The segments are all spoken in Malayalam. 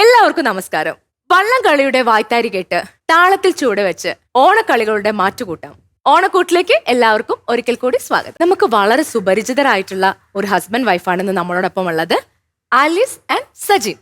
എല്ലാവർക്കും നമസ്കാരം. വള്ളംകളിയുടെ വായ്ത്താരി കേട്ട് താളത്തിൽ ചൂട് വെച്ച് ഓണക്കളികളുടെ മാറ്റുകൂട്ടം. ഓണക്കൂട്ടിലേക്ക് എല്ലാവർക്കും ഒരിക്കൽ കൂടി സ്വാഗതം. നമുക്ക് വളരെ സുപരിചിതരായിട്ടുള്ള ഒരു ഹസ്ബൻഡ് വൈഫാണ് ഇന്ന് നമ്മളോടൊപ്പം ഉള്ളത് Alice and Sajin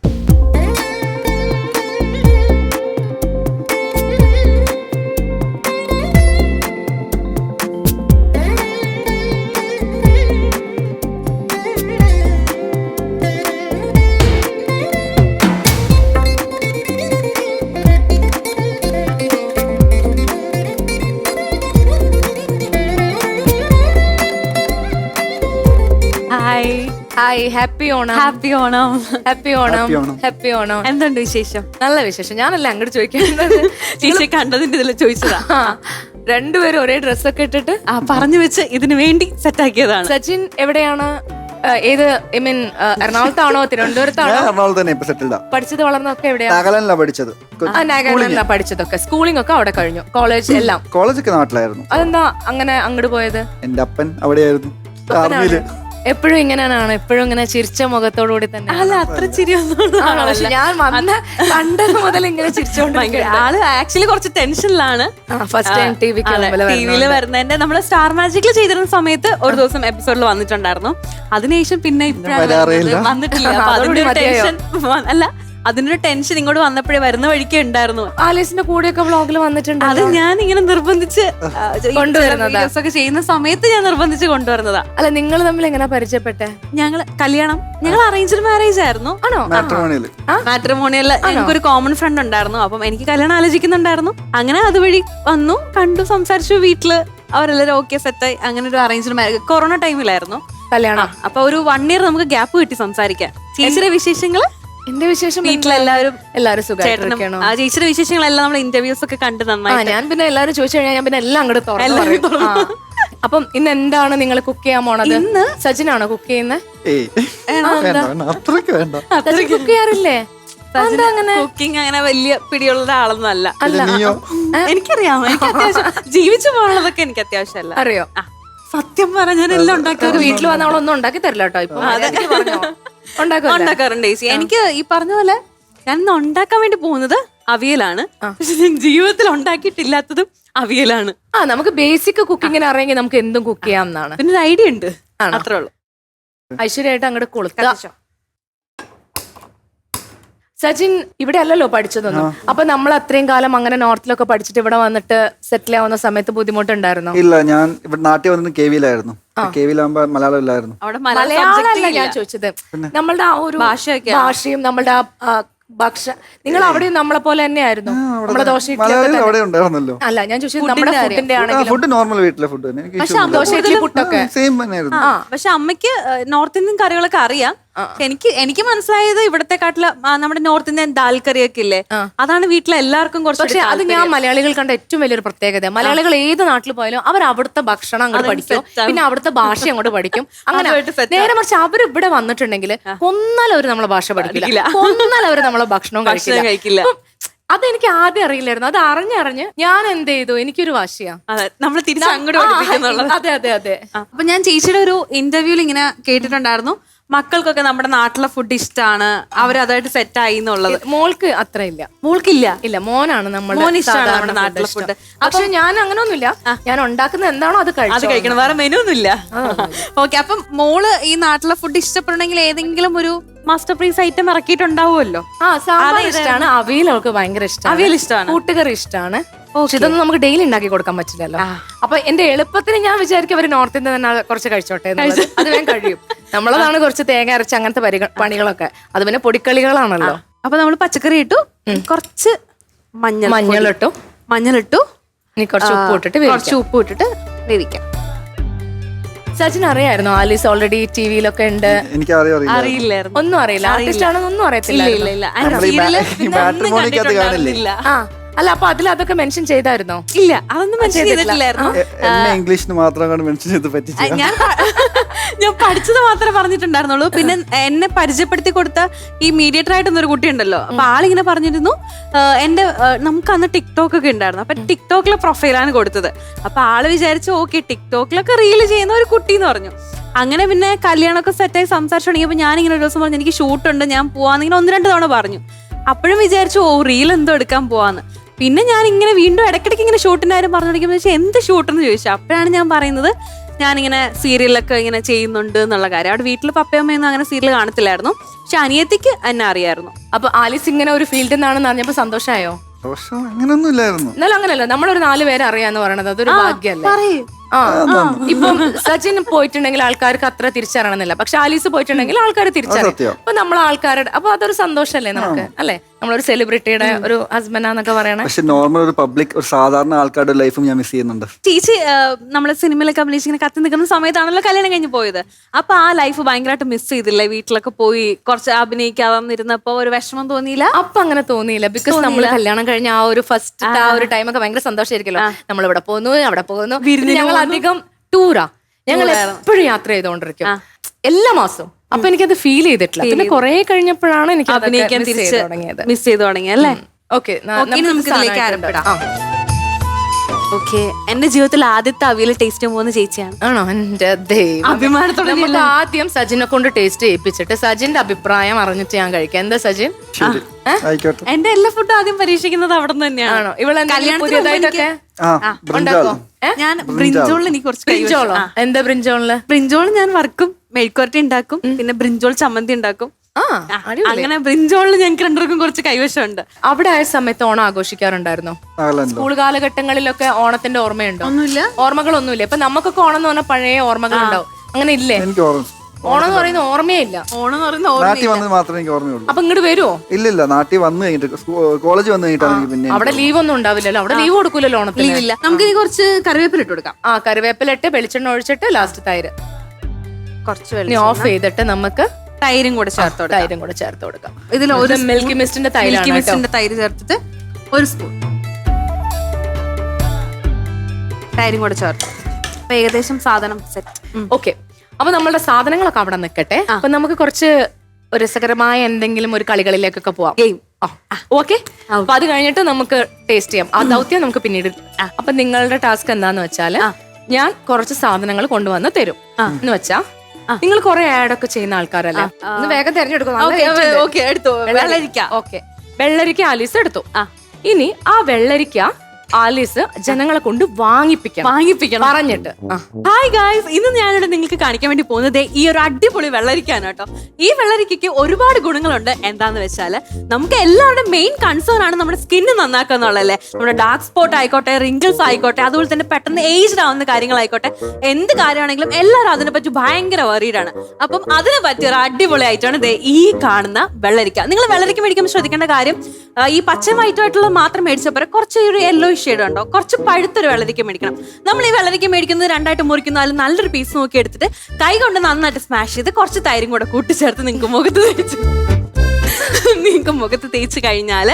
hi happy Onam. Happy Onam. Happy Onam Happy Onam. Happy Onam. എന്തുണ്ട് വിശേഷം? നല്ല വിശേഷം. ഞാനല്ല അങ്ങോട്ട് ചോദിക്കുന്നത് ചേച്ചി കണ്ടതിന്റെ ഇതിൽ ചോദിച്ചതാ. ആ, രണ്ടുപേരും ഒരേ ഡ്രസ്സൊക്കെ ഇട്ടിട്ട് ആ പറഞ്ഞു വെച്ച് ഇതിനു വേണ്ടി സെറ്റ് ആക്കിയതാണ്. സച്ചിൻ എവിടെയാണ്? ആ, ഏത് ഐ മീൻ എറണാകുളത്താണോ തിരുവനന്തപുരത്താണോ? ഞാൻ എറണാകുളത്ത് തന്നെ ഇപ്പൊ സെറ്റിൽഡാ പഠിച്ചത് വളർന്നൊക്കെ എവിടെയാണ് നാഗാലാൻഡിലാ പഠിച്ചത്. ആ നാഗാലാൻഡിലാ പഠിച്ചതൊക്കെ. സ്കൂളിംഗ് ഒക്കെ അവിടെ കഴിഞ്ഞു. കോളേജ് എല്ലാം. കോളേജൊക്കെ നാട്ടിലായിരുന്നു. അതെന്താ അങ്ങനെ അങ്ങോട്ട് പോയത്? എന്റെ അപ്പൻ അവിടെയായിരുന്നു. ആർമിയിൽ എപ്പോഴും ഇങ്ങനെയാണ്? എപ്പോഴും ഇങ്ങനെ ചിരിച്ച മുഖത്തോടുകൂടി തന്നെ അല്ല അത്ര ചിരിയൊന്നും പക്ഷെ ഞാൻ വന്ന കണ്ടത് മുതൽ ഇങ്ങനെ ചിരിച്ചോണ്ട് ആൾ ആക്ച്വലി കുറച്ച് ടെൻഷനിലാണ് ഫസ്റ്റ് ടൈം ടി വിയിൽ വരുന്നതിന്റെ നമ്മൾ സ്റ്റാർ മാജിക്കിൽ ചെയ്തിരുന്ന സമയത്ത് ഒരു ദിവസം എപ്പിസോഡിൽ വന്നിട്ടുണ്ടായിരുന്നു. അതിനുശേഷം പിന്നെ ഇപ്പഴാണ്. വന്നിട്ടില്ല. അല്ല അതിനൊരു ടെൻഷൻ ഇങ്ങോട്ട് വന്നപ്പോഴേ വരുന്ന വഴിക്ക് ഉണ്ടായിരുന്നു. ആലീസിന്റെ കൂടെയൊക്കെ വ്ളോഗിൽ വന്നിട്ടുണ്ട് അത് ഞാൻ ഇങ്ങനെ നിർബന്ധിച്ച് കൊണ്ടുവരുന്നതൊക്കെ കൊണ്ടുവരുന്നതാ. ഒക്കെ ചെയ്യുന്ന സമയത്ത് ഞാൻ നിർബന്ധിച്ച് കൊണ്ടുവരുന്നതാ. അല്ല നിങ്ങൾ തമ്മിൽ എങ്ങനെ പരിചയപ്പെട്ടെ? ഞങ്ങൾ കല്യാണം ഞങ്ങൾ അറേഞ്ച്ഡ് മാരേജ് ആയിരുന്നു. ആണോ? മാട്രിമോണിയല്ല എനിക്കൊരു കോമൺ ഫ്രണ്ട് ഉണ്ടായിരുന്നു. അപ്പം എനിക്ക് കല്യാണം ആലോചിക്കുന്നുണ്ടായിരുന്നു. അങ്ങനെ അതുവഴി വന്നു കണ്ടു സംസാരിച്ചു വീട്ടിൽ അവരെല്ലാരും ഓക്കെ സെറ്റായി അങ്ങനെ ഒരു അറേഞ്ച്ഡ് മാരേജ് കൊറോണ ടൈമിലായിരുന്നു കല്യാണം. അപ്പൊ ഒരു വൺ ഇയർ നമുക്ക് ഗ്യാപ്പ് കിട്ടി സംസാരിക്കാൻ. ചേച്ചിയുടെ വിശേഷങ്ങൾ? എന്റെ വിശേഷം വീട്ടിലെല്ലാവരും എല്ലാവരും സുഖമായിട്ടിരിക്കണോ ആ ചേച്ചിയുടെ വിശേഷങ്ങളെല്ലാം നമ്മൾ ഇന്റർവ്യൂസ് ഒക്കെ കണ്ട് ആ നന്നായി ഞാൻ പിന്നെ എല്ലാവരും ചോദിച്ചു കഴിഞ്ഞാൽ ഞാൻ പിന്നെ എല്ലാം അങ്ങോട്ട് തുറന്നു അപ്പം ഇന്ന് എന്താണ് നിങ്ങൾ കുക്ക് ചെയ്യാൻ പോണത്? ഇന്ന്? സജിനാണോ കുക്ക് ചെയ്യുന്നത് കുക്ക് ചെയ്യാറില്ലേ? കുക്കിംഗ് അങ്ങനെ? വലിയ പിടിയുള്ള ഒരാളൊന്നും അല്ല. എനിക്കറിയാം എനിക്ക് അത്യാവശ്യം ജീവിച്ചു പോകാനുള്ളതൊക്കെ എനിക്ക് അത്യാവശ്യമല്ല അറിയോ? സത്യം പറഞ്ഞാൽ ഞാൻ എല്ലാം ഉണ്ടാക്കി വീട്ടിൽ വന്ന അവളൊന്നും ഉണ്ടാക്കി തരില്ല കേട്ടോ ഇപ്പൊ? ഉണ്ടാക്കാറുണ്ട് ചേച്ചി എനിക്ക് ഈ പറഞ്ഞ പോലെ ഞാൻ ഇന്ന് ഉണ്ടാക്കാൻ വേണ്ടി പോകുന്നത് അവിയലാണ്. പക്ഷെ ഞാൻ ജീവിതത്തിൽ ഉണ്ടാക്കിയിട്ടില്ലാത്തതും അവിയലാണ്. ആ നമുക്ക് ബേസിക് കുക്കിങ്ങിന് അറിയെങ്കിൽ നമുക്ക് എന്തും കുക്ക് ചെയ്യാം എന്നാണ്. പിന്നെ ഒരു ഐഡിയ ഉണ്ട്. അത്രേ ഉള്ളൂ. ഐശ്വര്യമായിട്ട് അങ്ങോട്ട് കൊളുത്ത. സജിൻ ഇവിടെ അല്ലല്ലോ പഠിച്ചതൊന്നും. അപ്പൊ നമ്മൾ അത്രയും കാലം അങ്ങനെ നോർത്തിലൊക്കെ പഠിച്ചിട്ട് ഇവിടെ വന്നിട്ട് സെറ്റിൽ ആവുന്ന സമയത്ത് ബുദ്ധിമുട്ടുണ്ടായിരുന്നു? ഇല്ല ഞാൻ ഇവിടെ നാട്ടിൽ വന്നത് കെ വിയിലായിരുന്നു. കെ വിയിലാകുമ്പോ മലയാളം ഇല്ലായിരുന്നു. അവിടെ മലയാളം മലയാളമല്ല ഞാൻ. ചോദിച്ചത്. നമ്മളുടെ ആ ഒരു ഭാഷയും നമ്മളുടെ ആ, ഭക്ഷ നിങ്ങൾ അവിടെയും നമ്മളെ പോലെ തന്നെയായിരുന്നു. ദോശ മലയാളം അവിടെ ഉണ്ടായിരുന്നല്ലോ. അല്ല ഞാൻ ചോദിച്ചത് നമ്മുടെ ഫുഡിന്റെ ആ ആണെങ്കിലും. ഫുഡ് നോർമൽ വീട്ടിലെ ഫുഡ് തന്നെ ദോശ ഇഡ്ഡലി പുട്ടൊക്കെ സെയിം തന്നെയായിരുന്നു. പക്ഷെ അമ്മയ്ക്ക് നോർത്ത് ഇന്ത്യൻ കറികളൊക്കെ അറിയാം. എനിക്ക് എനിക്ക് മനസ്സിലായത് ഇവിടത്തെ കാട്ടിൽ നമ്മുടെ നോർത്ത് ഇന്ത്യൻ ദാൽ കറിയൊക്കെ ഇല്ലേ? അതാണ് വീട്ടിലെ എല്ലാവർക്കും പക്ഷെ പക്ഷേ അത് ഞാൻ മലയാളികൾ കണ്ട ഏറ്റവും വലിയൊരു പ്രത്യേകത. മലയാളികൾ ഏത് നാട്ടിൽ പോയാലും അവർ അവിടുത്തെ ഭക്ഷണം അങ്ങോട്ട് പഠിക്കും. പിന്നെ അവിടുത്തെ ഭാഷ അങ്ങോട്ട് പഠിക്കും. അങ്ങനെ നേരെ മറിച്ച് അവർ ഇവിടെ വന്നിട്ടുണ്ടെങ്കിൽ കൊന്നാൽ അവർ നമ്മളെ ഭാഷ പഠിക്കില്ല. കൊന്നാൽ അവർ നമ്മളെ ഭക്ഷണം കഴിക്കില്ല. അതെനിക്ക് ആദ്യം അറിയില്ലായിരുന്നു. അത് അറിഞ്ഞറിഞ്ഞ് ഞാൻ എന്ത് ചെയ്തു? എനിക്കൊരു വാശിയാ. അതെ നമ്മൾ അതെ അതെ അതെ. അപ്പൊ ഞാൻ ചേച്ചിയുടെ ഒരു ഇന്റർവ്യൂവിൽ ഇങ്ങനെ കേട്ടിട്ടുണ്ടായിരുന്നു. മക്കൾക്കൊക്കെ നമ്മുടെ നാട്ടിലെ ഫുഡ് ഇഷ്ടമാണ് അവരതായിട്ട് സെറ്റ് ആയി എന്നുള്ളത്. മോൾക്ക് അത്ര ഇല്ല മോൾക്കില്ല. ഇല്ല മോനാണ് നമ്മുടെ മോൻ ഇഷ്ടമാണ് നമ്മുടെ നാട്ടിലെ ഫുഡ്. പക്ഷെ ഞാൻ അങ്ങനെ ഒന്നുമില്ല ഞാൻ ഉണ്ടാക്കുന്ന എന്താണോ അത് അത് കഴിക്കണം. വേറെ മെനു ഒന്നുമില്ല. ഓക്കെ അപ്പം മോൾ ഈ നാട്ടിലെ ഫുഡ് ഇഷ്ടപ്പെടണമെങ്കിൽ ഏതെങ്കിലും ഒരു മാസ്റ്റർ പീസ് ഐറ്റം ഇറക്കിയിട്ടുണ്ടാവുമല്ലോ? ആ സാമ്പാർ ഇഷ്ടമാണ്. അവിയൽ അവൾക്ക് ഭയങ്കര ഇഷ്ടമാണ്. അവിയൽ ഇഷ്ടമാണ്. കൂട്ടുകറി ഇഷ്ടമാണ്. പക്ഷെ ഇതൊന്നും നമുക്ക് ഡെയിലി ഉണ്ടാക്കി കൊടുക്കാൻ പറ്റില്ലല്ലോ. അപ്പൊ എന്റെ എളുപ്പത്തിന് ഞാൻ വിചാരിക്കും അവർ നോർത്ത് ഇന്ത്യ തന്നെ കുറച്ച് കഴിച്ചോട്ടെ എന്നുള്ളത്. അത് വേഗം കഴിയും. നമ്മളതാണ് കുറച്ച് തേങ്ങ അരച്ച് അങ്ങനത്തെ പരിക- പണികളൊക്കെ. അത് പിന്നെ പൊടിക്കളികളാണല്ലോ. അപ്പൊ നമ്മൾ പച്ചക്കറി ഇട്ടു. കുറച്ച് മഞ്ഞൾ മഞ്ഞളിട്ടു. മഞ്ഞളിട്ടു. ഇനി കുറച്ച് ഉപ്പ് ഇട്ടിട്ട് കുറച്ച് വേവിക്കാം. ഉപ്പ് ഇട്ടിട്ട് വേവിക്കാം. സച്ചിൻ അറിയായിരുന്നു ആലീസ് ഓൾറെഡി ടി വിയിലൊക്കെ ഉണ്ട്. എനിക്ക് അറിയാം അറിയില്ല. അറിയില്ലായിരുന്നു. ഒന്നും അറിയില്ല. ആർട്ടിസ്റ്റ് ആണെന്നൊന്നും അറിയത്തില്ല ഇല്ല ഇല്ല ഇല്ല മാട്രിമോണിക്കകത്ത് കാണില്ലേ? ആ. അല്ല അപ്പൊ അതിൽ അതൊക്കെ മെൻഷൻ ചെയ്തായിരുന്നോ? ഇല്ല അതൊന്നും മെൻഷൻ ചെയ്തിട്ടില്ലായിരുന്നു. എന്നെ ഇംഗ്ലീഷിന് മാത്രം മെൻഷൻ ചെയ്ത് പറ്റിച്ച ഞാൻ ഞാൻ പഠിച്ചത് മാത്രമേ പറഞ്ഞിട്ടുണ്ടായിരുന്നുള്ളൂ. പിന്നെ എന്നെ പരിചയപ്പെടുത്തി കൊടുത്ത ഈ മീഡിയേറ്റർ ആയിട്ട് ഒരു കുട്ടി ഉണ്ടല്ലോ അപ്പൊ ആളിങ്ങനെ പറഞ്ഞിരുന്നു എന്റെ നമുക്ക് അന്ന് ടിക്ടോക്ക് ഒക്കെ ഉണ്ടായിരുന്നു. അപ്പൊ ടിക്ടോക്കിലെ പ്രൊഫൈലാണ് കൊടുത്തത്. അപ്പൊ ആൾ വിചാരിച്ചു ഓക്കെ ടിക്ടോക്കിലൊക്കെ റീൽ ചെയ്യുന്ന ഒരു കുട്ടി എന്ന് പറഞ്ഞു. അങ്ങനെ പിന്നെ കല്യാണമൊക്കെ സെറ്റായി സംസാരിച്ചു തുടങ്ങിയപ്പോൾ ഞാനിങ്ങനെ ഒരു ദിവസം പറഞ്ഞു എനിക്ക് ഷൂട്ടുണ്ട് ഞാൻ പോവാന്നിങ്ങനെ ഒന്ന് രണ്ട് തവണ പറഞ്ഞു. അപ്പോഴും വിചാരിച്ചു ഓ റീൽ എന്തോ എടുക്കാൻ പോവാന്ന്. പിന്നെ ഞാൻ ഇങ്ങനെ വീണ്ടും ഇടയ്ക്കിടയ്ക്ക് ഇങ്ങനെ ഷൂട്ടിന്റെ കാര്യം പറഞ്ഞോണ്ടിരിക്കുമ്പോൾ ചോദിച്ചാൽ എന്ത് ഷൂട്ടെന്ന് ചോദിച്ചു അപ്പോഴാണ് ഞാൻ പറയുന്നത് ഞാനിങ്ങനെ സീരിയലൊക്കെ ഇങ്ങനെ ചെയ്യുന്നുണ്ട് എന്നുള്ള കാര്യം. അവിടെ വീട്ടിൽ പപ്പയമ്മയൊന്നും അങ്ങനെ സീരിയൽ കാണത്തില്ലായിരുന്നു. പക്ഷെ അനിയത്തിക്ക് എന്നെ അറിയായിരുന്നു. അപ്പൊ ആലിസ് ഇങ്ങനെ ഒരു ഫീൽഡിൽ നിന്നാണെന്ന് അറിഞ്ഞപ്പോ സന്തോഷമായോ ദോഷം അങ്ങനൊന്നും ഇല്ലായിരുന്നു എന്നാലും അങ്ങനല്ല നമ്മളൊരു നാല് പേരെ അറിയാന്ന് പറയണത് അതൊരു ഭാഗ്യല്ലേ പറയൂ. ആ ഇപ്പം സച്ചിൻ പോയിട്ടുണ്ടെങ്കിൽ ആൾക്കാർക്ക് അത്ര തിരിച്ചറിയണമെന്നില്ല. പക്ഷെ ആലീസ് പോയിട്ടുണ്ടെങ്കിൽ ആൾക്കാർ തിരിച്ചറിയും. അപ്പൊ നമ്മൾ ആൾക്കാരുടെ അപ്പൊ അതൊരു സന്തോഷല്ലേ നമുക്ക് അല്ലെ? നമ്മളൊരു സെലിബ്രിറ്റിയുടെ ഒരു ഹസ്ബൻഡാന്നൊക്കെ പറയണേ. പക്ഷെ നോർമൽ ഒരു പബ്ലിക് ഒരു സാധാരണ ആൾക്കാരുടെ ലൈഫും ഞാൻ മിസ് ചെയ്യുന്നുണ്ട്. ചേച്ചി നമ്മളെ സിനിമയിലൊക്കെ അഭിനയിച്ച് ഇങ്ങനെ കത്തി നിൽക്കുന്ന സമയത്താണല്ലോ കല്യാണം കഴിഞ്ഞ് പോയത്. അപ്പൊ ആ ലൈഫ് ഭയങ്കരമായിട്ട് മിസ് ചെയ്തില്ലേ? വീട്ടിലൊക്കെ പോയി കുറച്ച് അഭിനയിക്കാതിരുന്നപ്പോ ഒരു വിഷമം തോന്നിയില്ല? അപ്പൊ അങ്ങനെ തോന്നിയില്ല. ബിക്കോസ് നമ്മൾ കല്യാണം കഴിഞ്ഞ ആ ഒരു ഫസ്റ്റ് ആ. ഒരു ടൈമൊക്കെ ഒക്കെ ഭയങ്കര സന്തോഷമായിരിക്കല്ലോ നമ്മൾ ഇവിടെ പോകുന്നു അവിടെ പോകുന്നു ഞങ്ങൾ അധികം ടൂറാ ഞങ്ങൾ എപ്പോഴും യാത്ര ചെയ്തുകൊണ്ടിരിക്കും. എല്ലാ മാസവും. അപ്പൊ എനിക്കത് ഫീൽ ചെയ്തിട്ടില്ല. പിന്നെ കുറെ കഴിഞ്ഞപ്പോഴാണ് എനിക്ക് അഭിനയിക്കാൻ തിരിച്ച് തുടങ്ങിയത്. മിസ് ചെയ്ത് തുടങ്ങി അല്ലേ? ഓക്കെ നമുക്ക് ഇതിലേക്ക്. ഓക്കെ എന്റെ ജീവിതത്തിൽ ആദ്യത്തെ അവിയൽ ടേസ്റ്റ് പോകുന്ന ചേച്ചിയാണ്. ആണോ? എന്റെ ദൈവം. അഭിമാനത്തോടെ നമുക്ക് ആദ്യം സജിനെ കൊണ്ട് ടേസ്റ്റ് ചെയ്യിപ്പിച്ചിട്ട് സജിന്റെ അഭിപ്രായം അറിഞ്ഞിട്ട് ഞാൻ കഴിക്കാം. എന്താ സജിൻ ആയിക്കോട്ടെ. എന്റെ എല്ലാ ഫുഡും ആദ്യം പരീക്ഷിക്കുന്നത് അവിടെ നിന്ന് തന്നെയാണ്. ഉണ്ടാക്കോ ഞാൻ ബ്രിഞ്ചോളിൽ എനിക്ക് കുറച്ച് ബ്രിഞ്ചോളോ എന്താ ബ്രിഞ്ചോളിൽ ബ്രിഞ്ചോൾ ഞാൻ വറുക്കും. മെഴുക്കുവരട്ടി ഉണ്ടാക്കും പിന്നെ ബ്രിഞ്ചോൾ ചമ്മന്തി ഉണ്ടാക്കും. അങ്ങനെ ബ്രിഞ്ചോളിൽ ഞങ്ങൾക്ക് രണ്ടുപേർക്കും കുറച്ച് കൈവശമുണ്ട്. അവിടെ ആയ സമയത്ത് ഓണം ആഘോഷിക്കാറുണ്ടായിരുന്നോ? സ്കൂൾ കാലഘട്ടങ്ങളിലൊക്കെ ഓണത്തിന്റെ ഓർമ്മയുണ്ടോ? ഒന്നുമില്ല. ഓർമ്മകളൊന്നുമില്ല. ഇപ്പൊ നമുക്കൊക്കെ ഓണം എന്ന് പറഞ്ഞാൽ പഴയ ഓർമ്മകൾ ഉണ്ടാവും അങ്ങനെ ഇല്ലേ? എനിക്ക് ഓർമ്മ ഓണം എന്ന് പറയുന്ന ഓർമ്മയേ ഇല്ല. ഓണം എന്ന് പറയുന്ന നാട്ടിൽ വന്നത് മാത്രമേ എനിക്ക് ഓർമ്മയുള്ളൂ. അപ്പൊ ഇങ്ങോട്ട് വരുമോ ഇല്ലില്ല നാട്ടിൽ വന്നു കഴിഞ്ഞിട്ട് കോളേജ് വന്നു കഴിഞ്ഞിട്ടാണ് എനിക്ക് പിന്നെ അവിടെ ലീവ് ഒന്നും ഉണ്ടാവില്ലല്ലോ? അവിടെ ലീവ് കൊടുക്കൂലല്ലോ ഓണത്തിന്? ഇല്ല. നമുക്ക് ഇനി കുറച്ച് കറിവേപ്പില ഇട്ട് കൊടുക്കാം. ആ കറിവേപ്പില ഇട്ട് വെളിച്ചെണ്ണ ഒഴിച്ചിട്ട് ലാസ്റ്റ് തൈര്. കുറച്ച് ഓഫ് ചെയ്തിട്ട് നമുക്ക് തൈരും കൂടെ ചേർത്ത് കൊടുക്കാം. തൈരും കൂടെ ചേർത്ത് കൊടുക്കാം. ഇതിൽ ഒരു മിൽക്കി മിസ്റ്റിന്റെ മിൽക്കി കേട്ടോ. മിസ്റ്റിന്റെ തൈര് ചേർത്തിട്ട് ഒരു സ്പൂൺ തൈരും കൂടെ ചേർത്ത് അപ്പൊ ഏകദേശം സാധനം സെറ്റ് ഓക്കെ അപ്പൊ നമ്മളുടെ സാധനങ്ങളൊക്കെ അവിടെ നിൽക്കട്ടെ അപ്പൊ നമുക്ക് കുറച്ച് രസകരമായ എന്തെങ്കിലും ഒരു കളികളിലേക്കൊക്കെ പോവാം. ഗെയിം ഓക്കെ അപ്പൊ അത് കഴിഞ്ഞിട്ട് നമുക്ക് ടേസ്റ്റ് ചെയ്യാം. ആ ദൗത്യം നമുക്ക് പിന്നീട് അപ്പൊ നിങ്ങളുടെ ടാസ്ക് എന്താന്ന് വെച്ചാൽ ഞാൻ കുറച്ച് സാധനങ്ങൾ കൊണ്ടുവന്ന് തരും. എന്ന് വെച്ചാ നിങ്ങൾ കുറെ ആഡ് ഒക്കെ ചെയ്യുന്ന ആൾക്കാരല്ലേ? ഒന്ന് വേഗം തെരഞ്ഞെടുക്കും. വെള്ളരിക്ക. ഓക്കെ വെള്ളരിക്ക ആലീസ് എടുത്തു. ഇനി ആ വെള്ളരിക്ക ആലീസ് ജനങ്ങളെ കൊണ്ട് വാങ്ങിപ്പിക്കാം വാങ്ങിപ്പിക്കണം. പറഞ്ഞിട്ട്. ഹായ് ഗായ്സ് ഇന്ന് ഞാനിവിടെ നിങ്ങൾക്ക് കാണിക്കാൻ വേണ്ടി പോകുന്നത് ഈ ഒരു അടിപൊളി വെള്ളരിക്കാണ് കേട്ടോ. ഈ വെള്ളരിക്കയ്ക്ക് ഒരുപാട് ഗുണങ്ങളുണ്ട്. എന്താന്ന് വെച്ചാൽ നമുക്ക് എല്ലാവരുടെയും മെയിൻ കൺസേൺ ആണ് നമ്മുടെ സ്കിന്ന് നന്നാക്കുക എന്നുള്ളതല്ലേ. നമ്മുടെ ഡാർക്ക് സ്പോട്ട് ആയിക്കോട്ടെ റിങ്കിൾസ് ആയിക്കോട്ടെ അതുപോലെ തന്നെ പെട്ടെന്ന് ഏജ്ഡ് ആവുന്ന കാര്യങ്ങളായിക്കോട്ടെ. എന്ത് കാര്യമാണെങ്കിലും എല്ലാവരും അതിനെ പറ്റി ഭയങ്കര വറീഡാണ് അപ്പം അതിനെ പറ്റി ഒരു അടിപൊളി ആയിട്ടാണ് ഈ കാണുന്ന വെള്ളരിക്ക. നിങ്ങൾ വെള്ളരിക്ക മേടിക്കുമ്പോൾ ശ്രദ്ധിക്കേണ്ട കാര്യം ഈ പച്ച വൈറ്റ് ആയിട്ടുള്ളത് മാത്രം മേടിച്ചപ്പോൾ കുറച്ച് ഒരു യെല്ലോ ഷെയ്ഡ് ഉണ്ടോ കുറച്ച് പഴുത്തൊരു വെള്ളരിക്ക മേടിക്കണം. നമ്മൾ ഈ വെള്ളരിക്ക മേടിക്കുന്നത് രണ്ടായിട്ട് മുറിക്കുന്ന അതിൽ നല്ലൊരു പീസ് നോക്കി എടുത്തിട്ട് കൈ കൊണ്ട് നന്നായിട്ട് സ്മാഷ് ചെയ്ത് കുറച്ച് തൈരും കൂടെ കൂട്ടിച്ചേർത്ത് നിങ്ങൾക്ക് മുഖത്ത് തേച്ച് നിങ്ങൾക്ക് മുഖത്ത് തേച്ച് കഴിഞ്ഞാൽ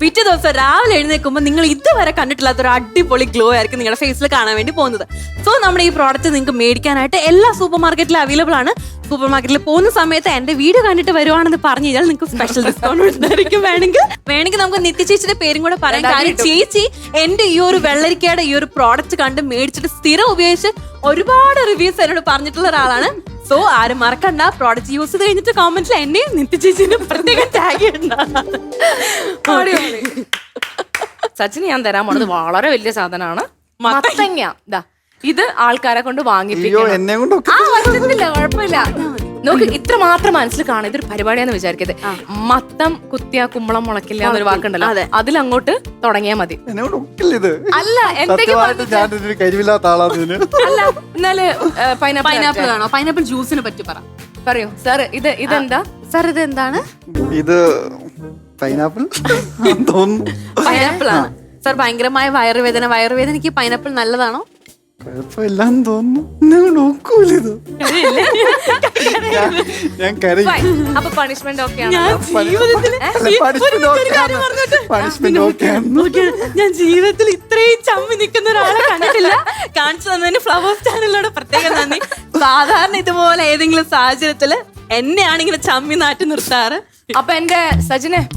പിറ്റേ ദിവസം രാവിലെ എഴുന്നേൽക്കുമ്പോൾ നിങ്ങൾ ഇതുവരെ കണ്ടിട്ടില്ലാത്ത ഒരു അടിപൊളി ഗ്ലോ ആയിരിക്കും നിങ്ങളുടെ ഫേസിൽ കാണാൻ വേണ്ടി പോകുന്നത്. സോ നമ്മുടെ ഈ പ്രോഡക്റ്റ് നിങ്ങൾക്ക് മേടിക്കാനായിട്ട് എല്ലാ സൂപ്പർ മാർക്കറ്റിലും അവൈലബിൾ ആണ്. സൂപ്പർ മാർക്കറ്റിൽ പോകുന്ന സമയത്ത് എന്റെ വീഡിയോ കണ്ടിട്ട് വരുവാണെന്ന് പറഞ്ഞു കഴിഞ്ഞാൽ നിങ്ങൾക്ക് സ്പെഷ്യൽ ഡിസ്കൗണ്ട് ഉണ്ടായിരിക്കും വേണമെങ്കിൽ. വേണമെങ്കിൽ നമുക്ക് നിത്യ ചേച്ചിയുടെ പേരും കൂടെ പറയാം. കാര്യം ചേച്ചി എന്റെ ഈ ഒരു വെള്ളരിക്കയുടെ ഈ ഒരു പ്രോഡക്റ്റ് കണ്ട് മേടിച്ചിട്ട് സ്ഥിരം ഉപയോഗിച്ച് ഒരുപാട് റിവ്യൂസ് എന്നോട് പറഞ്ഞിട്ടുള്ള ഒരാളാണ്. സോ ആരും മറക്കണ്ട. പ്രോഡക്റ്റ് യൂസ് ചെയ്ത് കഴിഞ്ഞിട്ട് കോമന്റ്സിൽ എന്നെയും നിത്യ ചേച്ചിനെ പ്രത്യേകം ടാഗ് സച്ചിന് ഞാൻ തരാൻ പോണത് വളരെ വലിയ സാധനമാണ്. മത്തങ്ങ. ദാ ഇത് ആൾക്കാരെ കൊണ്ട് വാങ്ങിപ്പിക്കും വാങ്ങിപ്പിക്കണം. എന്നെ കൊണ്ട് ആ വസ്തുല്ല കുഴപ്പമില്ല. നോക്ക് ഇത്ര മാത്രം മനസ്സിൽ കാണാം. ഇതൊരു പരിപാടിയാന്ന് വിചാരിക്കരുത്. മത്തം കുത്തിയ കുമ്പളം മുളക്കില്ല എന്നൊരു വാക്കുണ്ടല്ലോ. അതിലങ്ങോട്ട് തുടങ്ങിയാ മതി. എന്നെ ഒക്കില്ല ഇത്. അല്ല അല്ല എന്നാൽ പൈനാപ്പിൾ ആണോ പൈനാപ്പിൾ ജ്യൂസിനെ പറ്റി പറ. പറയൂ. സാർ ഇത് ഇതെന്താ? സാർ ഇത് എന്താണ് ഇത് പൈനാപ്പിൾ പൈനാപ്പിൾ ആണ്. സാർ ഭയങ്കരമായ വയറുവേദന. വയറുവേദനയ്ക്ക് പൈനാപ്പിൾ നല്ലതാണോ? കുഴപ്പമില്ലാന്ന് തോന്നുന്നു. ഒക്കൂല ഇത്. ഞാൻ- കരയും. അപ്പൊ പണിഷ്മെന്റ് ഒക്കെയാണ് പണിഷ്മെന്റ് ഞാൻ ജീവിതത്തിൽ ഇത്രയും ചമ്മി നിൽക്കുന്ന ഒരാളെ കണ്ടിട്ടില്ല. കാണിച്ചു തന്നതിന് ഫ്ലവേഴ്സ് ചാനലിനോട് പ്രത്യേകം നന്ദി. സാധാരണ ഇതുപോലെ ഏതെങ്കിലും സാഹചര്യത്തിൽ എന്നെയാണ് ഇങ്ങനെ ചമ്മി നാട്ടി നിർത്താറ്. അപ്പൊ എന്റെ സജിനെ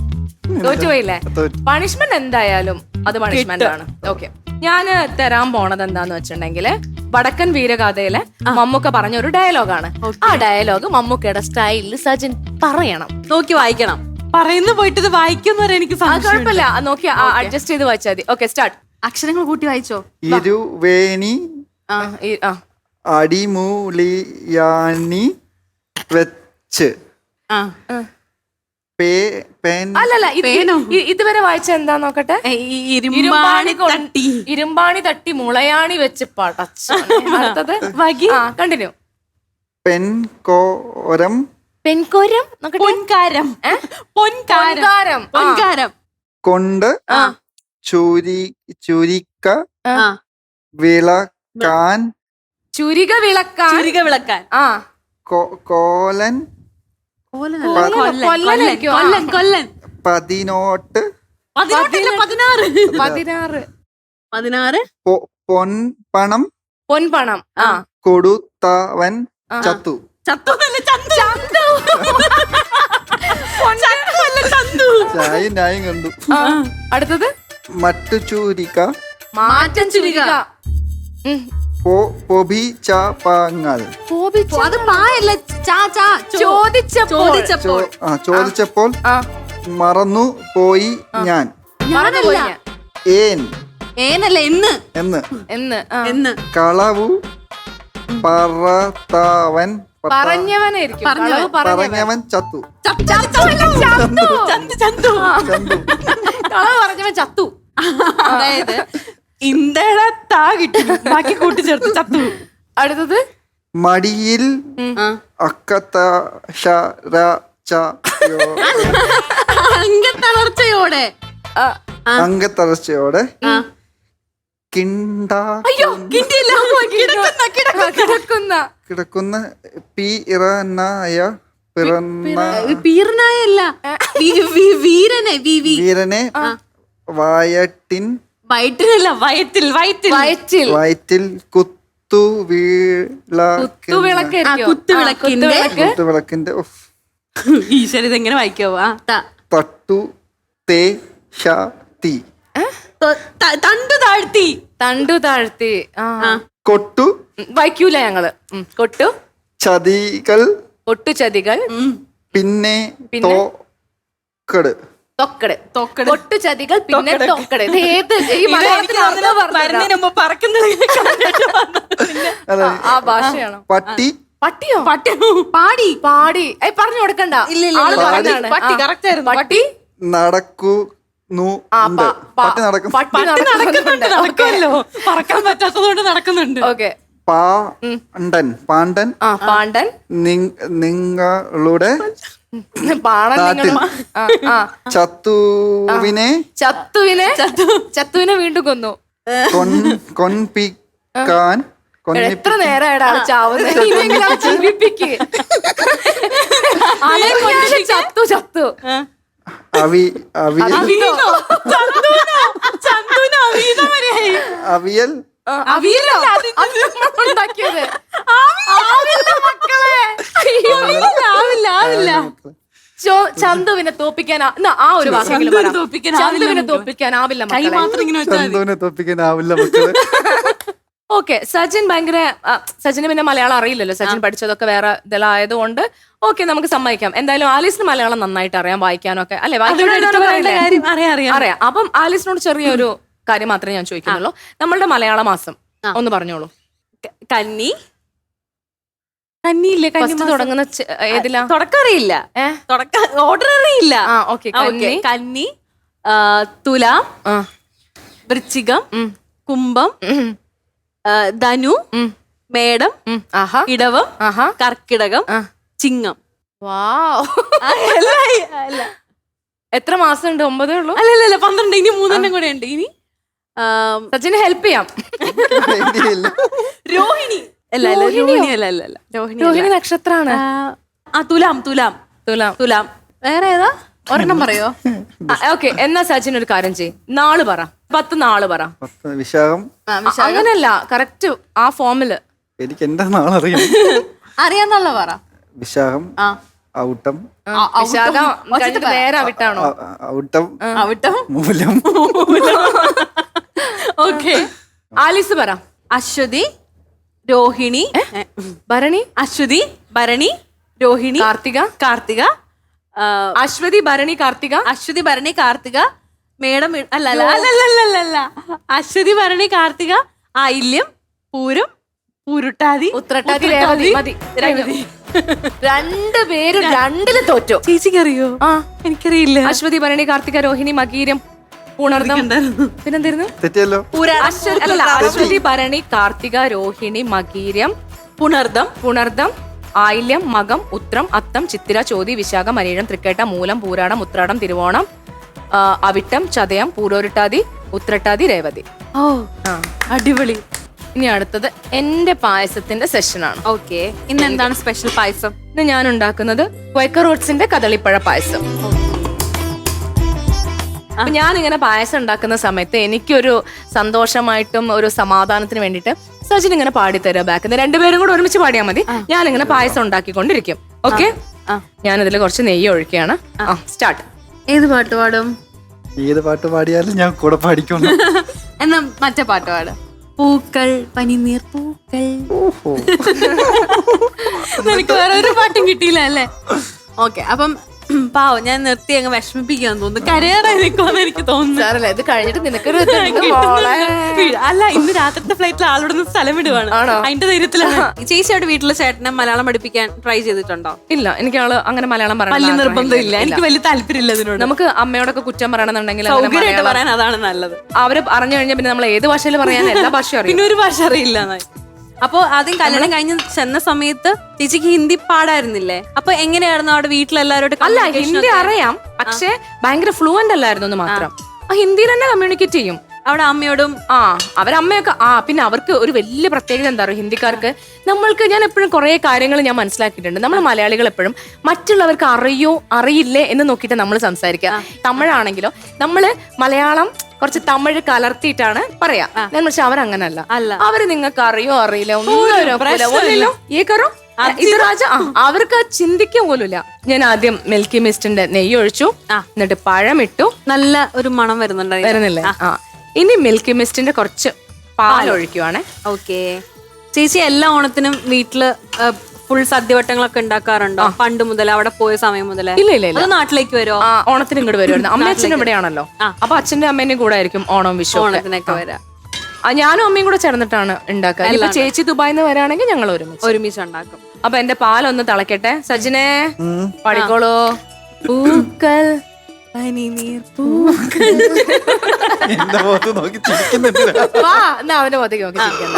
തോറ്റുപോയില്ലേ? പണിഷ്മെന്റ് എന്തായാലും അത് പണിഷ്മെന്റ് ആണ്. ഓക്കെ ഞാൻ തരാൻ പോണത് എന്താന്ന് വെച്ചിട്ടുണ്ടെങ്കിൽ വടക്കൻ വീരഗാഥയിലെ മമ്മൂക്ക പറഞ്ഞ ഒരു ഡയലോഗാണ്. ആ ഡയലോഗ് മമ്മൂക്കയുടെ സ്റ്റൈലിൽ സജിൻ പറയണം. നോക്കി വായിക്കണം. പറയുന്നു പോയിട്ട് ഇത് വായിക്കുന്ന വരെ എനിക്ക്. കുഴപ്പമില്ല. നോക്കി അഡ്ജസ്റ്റ് ചെയ്ത് വായിച്ചാൽ മതി. ഓക്കെ സ്റ്റാർട്ട് അക്ഷരങ്ങൾ കൂട്ടി വായിച്ചോ? ഇരുവേണി ആ അടിമൂലിയാണി വെച്ച്. ആ. പേ പെൻ അല്ലല്ല ഇത് പേനോ? ഇ- ഇതുവരെ വായിച്ച എന്താ നോക്കട്ടെ? ഇരുമ്പാണി കൊണ്ട്- തട്ടി. ഇരുമ്പാണി തട്ടി മുളയാണി വെച്ച് പടച്ചു. അടുത്തത്? വകി? ആ കണ്ടിന്യൂ പെൻകോരം പെൺകോരം? നോക്കട്ടെ. പൊൻകാരം. പൊൻകാരം. പൊൻകാരം. ആ. പൊൻകാരം. കൊണ്ട് ആ. ചുരി ചുരിക്ക. ആ. വിളക്കാൻ ചുരിക വിളക്കാൻ. ചുരിക വിളക്കാൻ. ആ. കൊ- കോലൻ. കൊല്ലൻ കൊല്ലൻ, പതിനോട്ട് പതിനാറ്. പതിനാറ്. പതിനാറ്? പൊൻപണം പൊൻപണം ആ. കൊടുത്തവൻ ചത്തു. ചത്തു ചന്തു. ചായും കണ്ടു. അടുത്തത്? മറ്റു ചൂരിക. മാറ്റം ചുരിക. പൊഭിചാപങ്ങൾ. അത് പായല്ല ചാ ചാ ചോദിച്ചപ്പോൾ. ചോദിച്ചപ്പോൾ. ആ, ചോദിച്ചപ്പോൾ ആ മറന്നു പോയി ഞാൻ. മറന്നുപോയി ഞാൻ. ഏൻ. ഏനല്ല എന്ന്. എന്ന്. എന്ന് ആ. എന്ന്. കളവു പറത്താവൻ പറഞ്ഞവനായിരിക്കും. പറഞ്ഞവൻ. കളവ് പറഞ്ഞവൻ. പറഞ്ഞവൻ ചത്തു. ചത്തു, ചത്തു, ചന്തു ചന്തു. ചന്തു. ചന്തു. കളവ് പറഞ്ഞവൻ ചത്തു. അതായത് ഇന്ത്യയുടെ താ കിട്ടി ബാക്കി കൂട്ടിച്ചേർത്ത് ചത്തു. അടുത്തത്? മടിയിൽ ആ. അക്കത്തശരച്ചയോ അംഗത്തളർച്ചയോടെ. ആ, അംഗത്തളർച്ചയോടെ. ആ. കിണ്ടാ കിട്ടിയില്ല കിടക്കുന്ന കിടക്കുന്ന. കിടക്കുന്ന. കിടക്കുന്ന പിറനായ പിറന്ന പീർനായല്ല വീരനെ വി വി. വീരനെ വയറ്റിൻ വയറ്റിനല്ല വയറ്റിൽ വയറ്റിൽ. വയറ്റിൽ. വയറ്റിൽ കുത്തു വീള ആ, കുത്തുവിളക്കിന്റെ- കുത്തുവിളക്കിന്റെ ഉഫ്. ഈശ്വര ഇതെങ്ങനെ വായിക്കാവോ? തട്ടു തേ തീ. ത- ത- തണ്ടു താഴ്ത്തി. തണ്ടു താഴ്ത്തി. കൊട്ടു വായിക്കൂല ഞങ്ങൾ. കൊട്ടു. ചതികൾ ഒട്ടുചതികൾ ചതികൾ. പിന്നെ പിന്നെ? തോക്കട്. തൊക്കട്. പിന്നെ തൊക്കട്. ഇത് ഏത് ഈ മലയാളത്തിൽ അർത്ഥം. വരുന്നതിന് മുമ്പ് പറക്കുന്നത്. ആ, ഭാഷയാണോ. പട്ടി? പട്ടിയോ? പട്ടി. പാടി പാടി. ഏ പറഞ്ഞു കൊടുക്കണ്ട. ഇല്ല, ഇല്ല, ആൾ ഇല്ല. പറഞ്ഞതാണ്. പട്ടി, ആ. correct ആയിരുന്നു. പട്ടി? നടക്കുന്നു ആ ഉണ്ട്. പ- പ- പട്ടി നടക്കും. പട്ടി നടക്കുന്നുണ്ട്. നടക്കുമല്ലോ. പറക്കാൻ പറ്റാത്തതുകൊണ്ട് നടക്കുന്നുണ്ട്. ഓക്കെ. പാണ്ടൻ പാണ്ടൻ. ആ പാണ്ഡൻ നിങ്- നിങ്ങളുടെ നാട്ടിൽ. നിങ്ങൾ ചത്തുവിനെ ചത്തുവിനെ? ചത്തുവിനെ വീണ്ടും കൊന്നു. കൊൺ- കൊൻപിക്കാൻ കൊന്നി എത്ര നേരമായിട്ട് ആൾ ചാവുന്നത് ജീവിപ്പിക്ക് ചത്തു ചത്തു. അവി അവിയൽ. ആ, അവിയലോ ഉണ്ടാക്കിയത് മക്കളെ. അയ്യോ. ആവില്ല ആവില്ല ചന്തുവിനെ തോപ്പിക്കാൻ ആ- ഒരു ചന്തുവിനെ. തോപ്പിക്കാൻ ആവില്ല ചന്തുവിനെ മക്കളെ. തോപ്പിക്കാനാവില്ല കൈ മക്കളെ. മാത്രം ഇങ്ങനെ വെച്ചാൽ ചന്തുവിനെ തോപ്പിക്കാനാവില്ല മക്കൾ. ഓക്കെ സജിൻ ഭയങ്കര സജിന് സച്ചിന് പിന്നെ മലയാളം അറിയില്ലല്ലോ. സജിൻ പഠിച്ചതൊക്കെ വേറെ ഇതിലായതുകൊണ്ട് ഓക്കെ നമുക്ക് സമ്മതിക്കാം. എന്തായാലും ആലീസിന് മലയാളം നന്നായിട്ട് അറിയാം വായിക്കാനൊക്കെ. അല്ലെ അറിയാം. അപ്പം ആലീസിനോട് ചെറിയൊരു കാര്യം മാത്രമേ ഞാൻ ചോദിക്കുന്നുള്ളൂ. നമ്മളുടെ മലയാള മാസം ഒന്ന് പറഞ്ഞോളൂ. കന്നി? കന്നിയില്ലേ? കന്നി? തുടങ്ങുന്ന ഏതിലാ? തുടക്കം അറിയില്ല. തുടക്ക ഓർഡർ അറിയില്ല. കന്നി. തുല വൃശ്ചികം. കുംഭം ധനു മേടം ഇടവം കർക്കിടകം ചിങ്ങം. എത്ര മാസം ഉണ്ട് ഒമ്പതേ ഉള്ളൂ? അല്ലല്ല അല്ല, അല്ല പന്ത്രണ്ട് ഇനി മൂന്നെണ്ണം കൂടെ ഉണ്ട്. ഇനി സച്ചിന് ഹെൽപ്പ് ചെയ്യാം. രോഹിണി. അല്ല അല്ല രോഹിണി അല്ല അല്ല അല്ല. രോഹിണി നക്ഷത്രമാണ് രോഹിണി നക്ഷത്രാണ് ആ, തുലാം തുലാം. തുലാം. തുലാം. വേറെ ഏതാ? ഒരെണ്ണം പറയോ? ഓക്കെ എന്നാ സച്ചിൻ ഒരു കാര്യം ചെയ്യും. നാൾ പറ. പത്ത് നാൾ പറ. വിശാഖം? അങ്ങനല്ല കറക്റ്റ് ആ ഫോമിൽ എനിക്ക് എന്റെ നാളറിയാം? അറിയാന്നുള്ള പറ. വിശാഖം ആ. ഔട്ടം. വിശാഖ നേരെ വിട്ടാണോ ഔട്ടം ഔട്ടം. മൂലം. മൂലം. ഓക്കെ ആലിസ് പറ. അശ്വതി രോഹിണി ഭരണി? അശ്വതി ഭരണി രോഹിണി കാർത്തിക? കാർത്തിക അശ്വതി ഭരണി കാർത്തിക? അശ്വതി ഭരണി കാർത്തിക മേഡം അല്ല അല്ല അല്ല അല്ല അല്ല അല്ല അല്ല. അശ്വതി ഭരണി കാർത്തിക ആയില്യം പൂരം പൂരുട്ടാതി ഉത്രട്ടാതി രേവതി. രേവതി. രണ്ട് പേരും രണ്ടിൽ തോറ്റു. ചേച്ചിക്ക് അറിയോ? ആ. എനിക്കറിയില്ല. അശ്വതി ഭരണി കാർത്തിക രോഹിണി മകീരം പിന്നെന്തായിരുന്നു? തെറ്റിയല്ലോ. അല്ല, അശ്വതി ഭരണി കാർത്തിക രോഹിണി മകീരം പുണർദം. പുണർദം ആയില്യം മകം ഉത്രം അത്തം ചിത്തിര ചോതി വിശാഖ അനീഴം തൃക്കേട്ട മൂലം പൂരാടം ഉത്രാടം തിരുവോണം ആ, അവിട്ടം ചതയം പൂരോരുട്ടാതി ഉത്രട്ടാതി രേവതി. ഓ അടിപൊളി. ഇനി അടുത്തത് എന്റെ പായസത്തിന്റെ സെഷനാണ്. ഓക്കെ. ഇന്ന് എന്താണ് സ്പെഷ്യൽ പായസം? ഇന്ന് ഞാൻ ഉണ്ടാക്കുന്നത് ക്വൈക്കർ ഓട്സിന്റെ കദളിപ്പഴ പായസം. അപ്പൊ ഞാൻ ഇങ്ങനെ പായസം ഉണ്ടാക്കുന്ന സമയത്ത് എനിക്കൊരു സന്തോഷമായിട്ടും ഒരു സമാധാനത്തിന് വേണ്ടിയിട്ട് സജിൻ ഇങ്ങനെ പാടിത്തരാ ബാക്കിൽ രണ്ടുപേരും കൂടെ ഒരുമിച്ച് പാടിയാൽ മതി. ഞാൻ ഇങ്ങനെ പായസം ഉണ്ടാക്കിക്കൊണ്ടിരിക്കും. ഓക്കെ ഇതിൽ കുറച്ച് നെയ്യ് ഒഴിക്കുകയാണ്. ആ. സ്റ്റാർട്ട് ഏത് പാട്ട് പാടും? ഏത് പാട്ട് പാടിയാലും ഞാൻ കൂടെ പാടിക്കുന്നു എന്നാ മറ്റേ പാട്ട് പാട്. പൂക്കൾ പനിനീർ പൂക്കൾ. ഓഹോ. എനിക്ക് വേറെ ഒരു പാട്ടും കിട്ടിയില്ല അല്ലേ? ഓക്കെ അപ്പം പാവം ഞാൻ നിർത്തി അങ്ങ് വിഷമിപ്പിക്കാൻ തോന്നുന്നു. കരയറായിരിക്കും നിൽക്കുമെന്ന് എനിക്ക് തോന്നുന്നു. സാറല്ലേ ഇത് കഴിഞ്ഞിട്ട് നിനക്കൊരു ഇത് ഉണ്ട് മോളെ. വീ- അല്ല ഇന്ന് രാത്രിത്തെ ഫ്ലൈറ്റിൽ ആളോട് സ്ഥലം വിടുവാണ്. ആണോ? അതിന്റെ ധൈര്യത്തിലാണ്. ചേച്ചി അവിടെ വീട്ടിലെ ചേട്ടനെ മലയാളം പഠിപ്പിക്കാൻ ട്രൈ ചെയ്തിട്ടുണ്ടോ? ഇല്ല എനിക്ക് ആൾ അങ്ങനെ മലയാളം പറയാൻ വലിയ ആഗ്രഹമില്ല. നിർബന്ധമില്ല എനിക്ക്. വലിയ താല്പര്യമില്ല അതിനോട്. നമുക്ക് അമ്മയോടൊക്കെ കുറ്റം പറയണമെന്നുണ്ടെങ്കിൽ അങ്ങനെ സൗകര്യമായിട്ട് മലയാളം- പറയാൻ അതാണ് നല്ലത്. അവർ പറഞ്ഞു കഴിഞ്ഞാൽ പിന്നെ നമ്മൾ ഏത് ഭാഷയിൽ പറയാൻ എല്ലാ ഭാഷയും അറിയാം. പിന്നെ ഒരു ഭാഷ അറിയില്ല എന്നായി. അപ്പൊ ആദ്യം കല്യാണം കഴിഞ്ഞ് ചെന്ന സമയത്ത് ചേച്ചിക്ക് ഹിന്ദി പാടായിരുന്നില്ലേ? അപ്പൊ എങ്ങനെയായിരുന്നു അവിടെ വീട്ടിലെല്ലാരോട് അല്ല ഹിന്ദി അറിയാം. പക്ഷെ ഭയങ്കര ഫ്ലുവന്റ് അല്ലായിരുന്നു എന്ന് മാത്രം. ആ ഹിന്ദിയിൽ തന്നെ കമ്മ്യൂണിക്കേറ്റ് ചെയ്യും. അവിടെ അമ്മയോടും ആ അവരമ്മയൊക്കെ ആ പിന്നെ അവർക്ക് ഒരു വലിയ പ്രത്യേകത എന്താ പറയുക ഹിന്ദിക്കാർക്ക്? നമ്മൾക്ക് ഞാൻ എപ്പോഴും കുറേ കാര്യങ്ങൾ ഞാൻ മനസ്സിലാക്കിയിട്ടുണ്ട്. നമ്മൾ മലയാളികൾ എപ്പോഴും മറ്റുള്ളവർക്ക് അറിയോ അറിയില്ലേ എന്ന് നോക്കിയിട്ട് നമ്മൾ സംസാരിക്കുക. തമിഴാണെങ്കിലോ നമ്മൾ മലയാളം കുറച്ച് തമിഴ് കലർത്തിയിട്ടാണ് പറയാ. പക്ഷെ അവരങ്ങനല്ല. അല്ല. അവർ നിങ്ങൾക്ക് അറിയോ അറിയില്ല ഒന്നും ഈ കറോ? ഇത് രാജ ആ, അവർക്ക് ചിന്തിക്കുക പോലുമില്ല. ഞാൻ ആദ്യം മിൽക്കി മിസ്റ്റിന്റെ നെയ്യ് ഒഴിച്ചു. എന്നിട്ട് പഴമിട്ടു. നല്ല ഒരു മണം വരുന്നുണ്ട് വരുന്നില്ലേ? ആ. ഇനി മിൽക്കി മിസ്റ്റിന്റെ കുറച്ച് പാൽ ഒഴിക്കുവാണേ. ഓക്കെ ചേച്ചി എല്ലാ ഓണത്തിനും വീട്ടിൽ ഫുൾ സദ്യവട്ടങ്ങളൊക്കെ ഉണ്ടാക്കാറുണ്ടോ? പണ്ട് മുതൽ അവിടെ പോയ സമയം മുതൽ ഇല്ല ഇല്ല ഇല്ല. അത് നാട്ടിലേക്ക് വരുമോ ഓണത്തിന് ഇങ്ങോട്ട് വരുമായിരുന്നു അമ്മ അച്ഛനും ഇവിടെയാണല്ലോ. അപ്പൊ അച്ഛന്റെ അമ്മേന്റെയും കൂടെ ആയിരിക്കും ഓണം വിഷു. ഓണത്തിനൊക്കെ വരാം. ഞാനും അമ്മയും കൂടെ ചേർന്നിട്ടാണ് ഉണ്ടാക്കുക. ഇപ്പൊ ചേച്ചി ദുബായിൽ നിന്ന് വരാണെങ്കിൽ ഞങ്ങൾ ഒരുമിച്ച്. ഒരുമിച്ച് ഉണ്ടാക്കും. അപ്പൊ എന്റെ പാലൊന്ന് തിളക്കട്ടെ. സജിനെ പഠിക്കോളൂ പൂക്കൾ എന്റെ മുഖത്ത് നോക്കി ചിരിക്കുന്നുണ്ട് വാ എന്നാ അവന്റെ മുഖത്തേക്ക് നോക്കി ചിരിക്കണ്ട.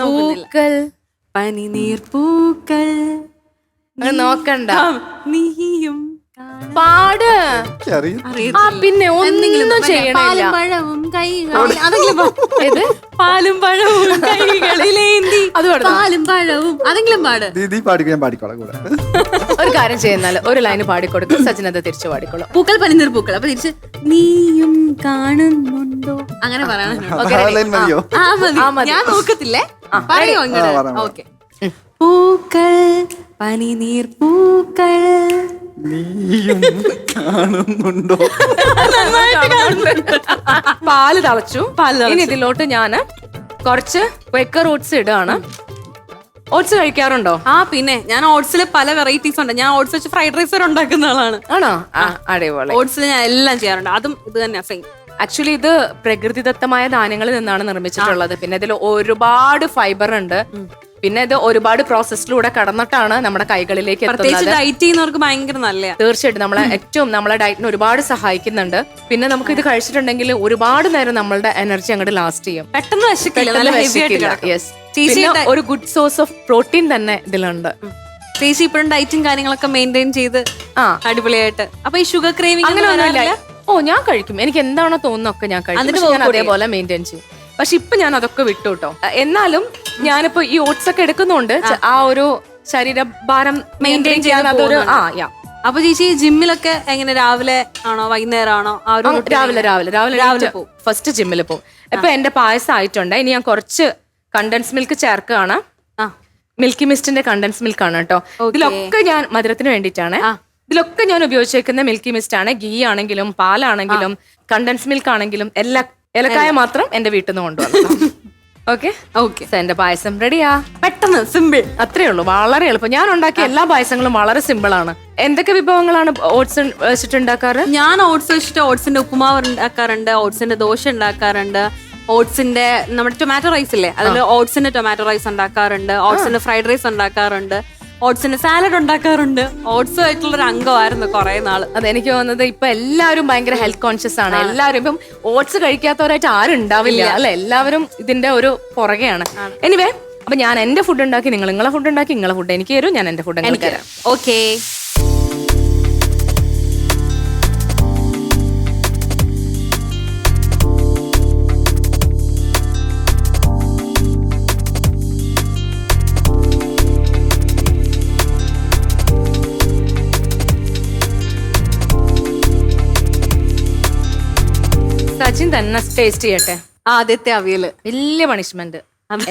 പൂക്കൾ പനിനീർ പൂക്കൾ. നോക്കണ്ട. നീയും പാട്. ആ പിന്നെ ഒന്നും ചെയ്യണില്ല. പഴവും കൈകളിൽ അതെങ്കിലും ഏത്? പാലും പഴവും കൈകളിലേന്തി അത്? പാലും പഴവും അതെങ്കിലും പാട്. നീ നീ പാടിക്കും ഞാൻ പാടിക്കോളാം കൂടെ. ഒരു കാര്യം ചെയ്യുന്നാൽ ഒരു ലൈന് പാടിക്കൊടുക്കും സജിനത് തിരിച്ചു പാടിക്കോളാം. പൂക്കൾ പനിനീർ പൂക്കൾ. അപ്പൊ തിരിച്ച് നീയും കാണുന്നുണ്ടോ? അങ്ങനെ പറയണം. Okay, ആ ലൈൻ മതിയോ? ആ ആ, ഞാൻ നോക്കത്തില്ലേ? പറയാം. ഓക്കെ. പൂക്കൾ പനിനീർ പൂക്കൾ നീയും കാണുന്നുണ്ടോ? പാൽ തളച്ചു. ഇനി ഇതിലോട്ട് ഞാൻ കുറച്ച് വെക്കർ ഓട്സ് ഇടാണ്. ഓട്സ് കഴിക്കാറുണ്ടോ? ആ പിന്നെ ഞാൻ ഓട്സിൽ പല വെറൈറ്റീസ് ഉണ്ട്. ഞാൻ ഓട്സ് വെച്ച് ഫ്രൈഡ് റൈസ് വരെ ഉണ്ടാക്കുന്ന ആളാണ്. ആണോ? ആ അടിപൊളി. ഓട്സിൽ ഞാൻ എല്ലാം ചെയ്യാറുണ്ട്. അതും ഇത് തന്നെ സെയിം ആക്ച്വലി ഇത് പ്രകൃതിദത്തമായ ധാന്യങ്ങളിൽ നിന്നാണ് നിർമ്മിച്ചിട്ടുള്ളത്. പിന്നെ ഇതിൽ ഒരുപാട് ഫൈബർ ഉണ്ട്. പിന്നെ ഇത് ഒരുപാട് പ്രോസസ്സിലൂടെ കടന്നിട്ടാണ് നമ്മുടെ കൈകളിലേക്ക് പ്രത്യേകിച്ച് എത്തുന്നത് ഡയറ്റ് ചെയ്യുന്നവർക്ക് ഭയങ്കര നല്ല തീർച്ചയായിട്ടും നമ്മളെ ഏറ്റവും നമ്മളെ ഡയറ്റിന് ഒരുപാട് സഹായിക്കുന്നുണ്ട്. പിന്നെ നമുക്ക് ഇത് കഴിച്ചിട്ടുണ്ടെങ്കിൽ ഒരുപാട് നേരം നമ്മളുടെ എനർജി അങ്ങോട്ട് ലാസ്റ്റ് ചെയ്യും. പെട്ടെന്ന് വിശക്കില്ല നല്ല ഹെവി ആയിട്ട്. കിടക്കും. ചേച്ചി ഡയ- ഒരു ഗുഡ് സോഴ്സ് ഓഫ് പ്രോട്ടീൻ തന്നെ ഇതിലുണ്ട്. ചേച്ചി ഇപ്പോഴും ഡയറ്റും കാര്യങ്ങളൊക്കെ മെയിന്റെയിൻ ചെയ്ത് ആ. അടിപൊളിയായിട്ട്. അപ്പൊ ഈ ഷുഗർ ക്രേവിംഗ് അങ്ങനെ ഒന്നുമില്ല ഓ ഞാൻ കഴിക്കും. എനിക്ക് എന്താണോ തോന്നുന്നൊക്കെ ഞാൻ കഴിക്കും. പക്ഷെ ഞാൻ അതേപോലെ മെയിന്റെയിൻ ചെയ്യും. പക്ഷെ ഇപ്പൊ ഞാൻ അതൊക്കെ വിട്ടു കേട്ടോ. എന്നാലും ഞാനിപ്പോ ഈ ഓട്സ് ഒക്കെ എടുക്കുന്നുണ്ട്. ആ. ഒരു ശരീരഭാരം മെയിന്റെയിൻ ചെയ്യാൻ അതൊരു ആ യാ. അപ്പൊ ചേച്ചി ജിമ്മിലൊക്കെ എങ്ങനെ? രാവിലെ ആണോ? വൈകുന്നേരം ആണോ ആ ഒരു routine രാവിലെ രാവിലെ രാവിലെ രാവിലെ പോകും ഫസ്റ്റ് ജിമ്മിൽ പോകും ഇപ്പൊ എന്റെ പായസം ആയിട്ടുണ്ട്. ഇനി ഞാൻ കുറച്ച് കണ്ടൻസ് മിൽക്ക് ചേർക്കുകയാണ്. മിൽക്കി മിസ്റ്റിന്റെ കണ്ടൻസ് മിൽക്ക് ആണ് കേട്ടോ. ഇതിലൊക്കെ ഞാൻ മധുരത്തിന് വേണ്ടിയിട്ടാണ്. ഇതിലൊക്കെ ഞാൻ ഉപയോഗിച്ചേക്കുന്ന മിൽക്കി മിസ്റ്റ് ആണ്. ഗീ ആണെങ്കിലും പാലാണെങ്കിലും കണ്ടൻസ് മിൽക്ക് ആണെങ്കിലും എല്ലാ ഏലക്കായ മാത്രം എന്റെ വീട്ടിൽ നിന്ന് കൊണ്ടുവന്നു ഓക്കെ? ഓക്കെ. എന്റെ പായസം റെഡിയാ. പെട്ടെന്ന് സിമ്പിൾ അത്രേ ഉള്ളൂ. വളരെ എളുപ്പം. ഞാൻ ഉണ്ടാക്കിയ എല്ലാ പായസങ്ങളും വളരെ സിമ്പിൾ ആണ്. എന്തൊക്കെ വിഭവങ്ങളാണ് ഓട്സ് വെച്ചിട്ട് ഉണ്ടാക്കാറ്? ഞാൻ ഓട്സ് വെച്ചിട്ട് ഓട്സിന്റെ ഉപ്പുമാവ് ഉണ്ടാക്കാറുണ്ട് ഓട്സിന്റെ ദോശ ഉണ്ടാക്കാറുണ്ട് ഓട്സിന്റെ നമ്മുടെ ടൊമാറ്റോ റൈസ് ഇല്ലേ? അതിൽ ഓട്സിന്റെ ടൊമാറ്റോ റൈസ് ഉണ്ടാക്കാറുണ്ട് ഓട്സിന്റെ ഫ്രൈഡ് റൈസ് ഉണ്ടാക്കാറുണ്ട്. ഓട്സിന്റെ സാലഡ് ഉണ്ടാക്കാറുണ്ട്. ഓട്സ് ആയിട്ടുള്ള ഒരു അംഗമായിരുന്നു കുറെ നാൾ. അത് എനിക്ക് തോന്നുന്നത് ഇപ്പൊ എല്ലാവരും ഭയങ്കര ഹെൽത്ത് കോൺഷ്യസ് ആണ്. എല്ലാവരും ഇപ്പം ഓട്സ് കഴിക്കാത്തവരായിട്ട് ആരും ഉണ്ടാവില്ല അല്ലെ? എല്ലാവരും ഇതിന്റെ ഒരു പുറകെയാണ്. എനിവേ അപ്പൊ ഞാൻ എന്റെ ഫുഡ് ഉണ്ടാക്കി നിങ്ങൾ നിങ്ങളെ ഫുഡ് ഉണ്ടാക്കി നിങ്ങളെ ഫുഡ് എനിക്ക് തരും ഞാൻ എന്റെ ഫുഡ് എനിക്ക് തരാം. ഓക്കെ സച്ചിൻ തന്നെ ടേസ്റ്റ് ചെയ്യട്ടെ. ആദ്യത്തെ അവിയൽ. വലിയ പണിഷ്മെന്റ്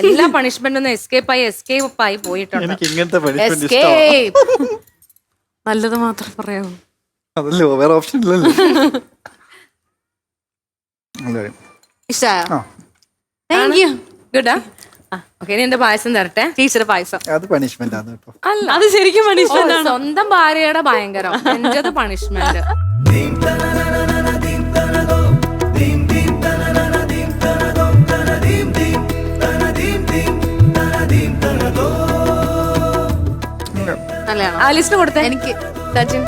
എല്ലാ പണിഷ്മെന്റും എസ്കേപ്പ് ആയി എസ്കേപ്പ് ആയി പോയിട്ടുണ്ട്. എനിക്ക് ഇങ്ങനത്തെ punishment എസ്കേപ്പ് നല്ലത് മാത്രം പറയാവൂ. അതല്ലോ വേറെ ഓപ്ഷൻ ഇല്ലല്ലോ. അല്ലേ? ഇഷ്ടമായോ ആ. താങ്ക് യു ഗുഡാ ഓക്കെ ഇനി എന്റെ പായസം തരട്ടെ. ടീച്ചർ പായസം. അത് പണിഷ്മെന്റ് ആണ് കേട്ടോ. അല്ല. അത് ശരിക്കും ഓ, സ്വന്തം ഭാര്യയുടെ ഭയങ്കരം. എന്റെ പണിഷ്മെന്റ് ആലിസിന് കൊടുത്തേ. എനിക്ക് സച്ചിൻ.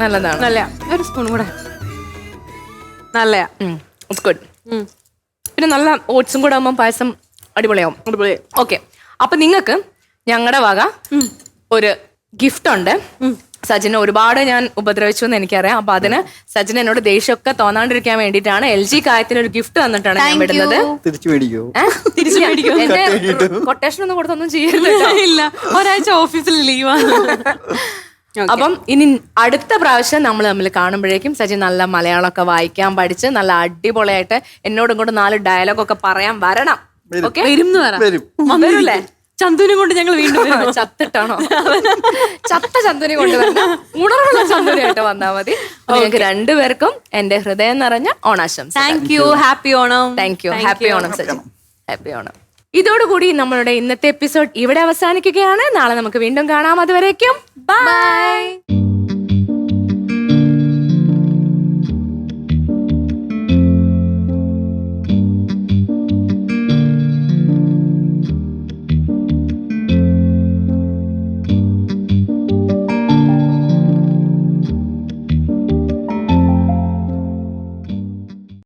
നല്ലതാണ്. നല്ല ഒരു സ്പൂൺ കൂടെ. നല്ലയാ. ഇറ്റ്സ് ഗുഡ് പിന്നെ നല്ല ഓട്സും കൂടെ ആകുമ്പോൾ പായസം അടിപൊളിയാവും. അടിപൊളി. ഓക്കെ അപ്പൊ നിങ്ങൾക്ക് ഞങ്ങളുടെ വക ഒരു ഗിഫ്റ്റ് ഉണ്ട്. സജിനെ ഒരുപാട് ഞാൻ ഉപദ്രവിച്ചു എന്ന് എനിക്കറിയാം. അപ്പൊ അതിന് സജിൻ എന്നോട് ദേഷ്യമൊക്കെ തോന്നാണ്ടിരിക്കാൻ വേണ്ടിയിട്ടാണ് എൽ ജി കായത്തിന് ഒരു ഗിഫ്റ്റ് തന്നിട്ടാണ് ഞാൻ വിടുന്നത്. തിരിച്ചു മേടിക്കോ? തിരിച്ചു എന്റെ കൊട്ടേഷൻ ഒന്നും കൊടുത്തൊന്നും ചെയ്യുന്നില്ല ഒരാഴ്ച ഓഫീസിൽ ലീവാണ് അപ്പം ഇനി അടുത്ത പ്രാവശ്യം നമ്മൾ തമ്മിൽ കാണുമ്പോഴേക്കും സജി നല്ല മലയാളമൊക്കെ വായിക്കാൻ പഠിച്ച് നല്ല അടിപൊളിയായിട്ട് എന്നോടും ഇങ്ങോട്ട് നാല് ഡയലോഗൊക്കെ പറയാൻ വരണം. ഓക്കെ വരും എന്ന് പറ. വരും. ചന്തുവിനും കൊണ്ട് ഞങ്ങൾ വീണ്ടും. ചത്തിട്ടാണോ? ചത്ത ചന്തുവിനെ കൊണ്ട് വന്ന ഉണർവുള്ള ചന്തുനായിട്ട് വന്നാൽ മതി. ഞങ്ങൾക്ക് രണ്ടുപേർക്കും എന്റെ ഹൃദയം നിറഞ്ഞ ഓണാശം thank you happy Onam. Thank you happy Onam Saji. Happy Onam. ഇതോടുകൂടി നമ്മളുടെ ഇന്നത്തെ എപ്പിസോഡ് ഇവിടെ അവസാനിക്കുകയാണ്. നാളെ നമുക്ക് വീണ്ടും കാണാം. അതുവരേക്കും ബൈ